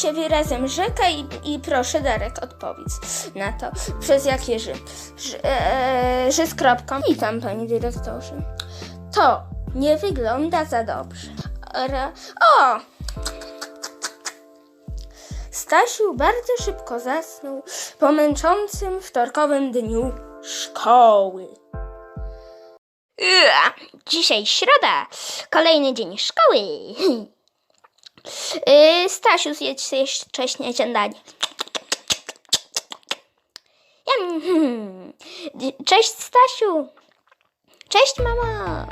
się wyrazem rzeka i, i proszę Darek odpowiedz na to. Przez jakie ży? Ży, e, ży z kropką. Witam panie dyrektorze. To nie wygląda za dobrze. O! Stasiu bardzo szybko zasnął po męczącym wtorkowym dniu szkoły. Ua, dzisiaj środa, kolejny dzień szkoły. Yy, Stasiu, zjedz jeszcze śniadanie. Cześć Stasiu. Cześć mama.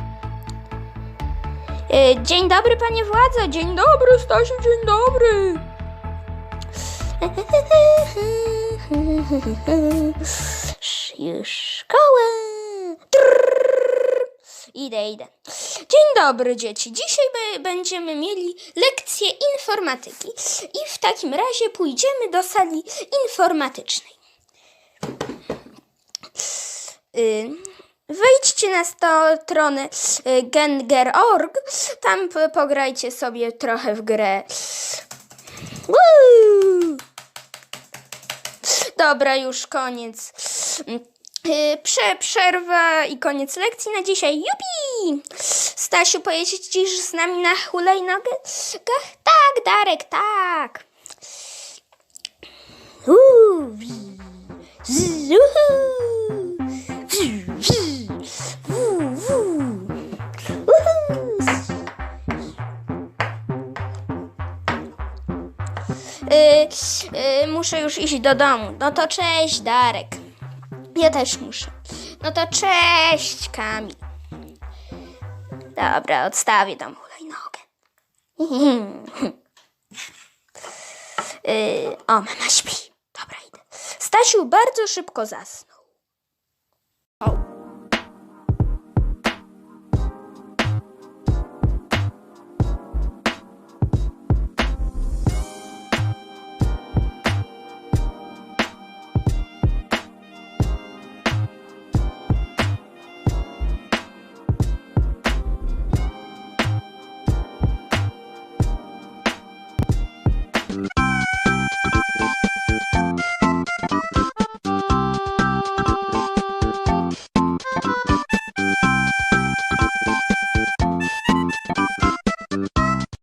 Yy, Dzień dobry panie władzo. Dzień dobry Stasiu, dzień dobry. Już szkoła. Idę, idę. Dzień dobry, dzieci. Dzisiaj będziemy mieli lekcję informatyki. I w takim razie pójdziemy do sali informatycznej. Y, Wejdźcie na stronę y, genger.org. Tam pograjcie sobie trochę w grę. Woo! Dobra, już koniec. Yy, Prze przerwa i koniec lekcji na dzisiaj. Jupi! Stasiu, pojedziesz z nami na hulajnogę? Tak, Darek, tak. Y, y, muszę już iść do domu. No to cześć, Darek. Ja też muszę. No to cześć, Kamil. Dobra, odstawię tam hulajnogę. Y, o, mama śpi. Dobra, idę. Stasiu bardzo szybko zasnął.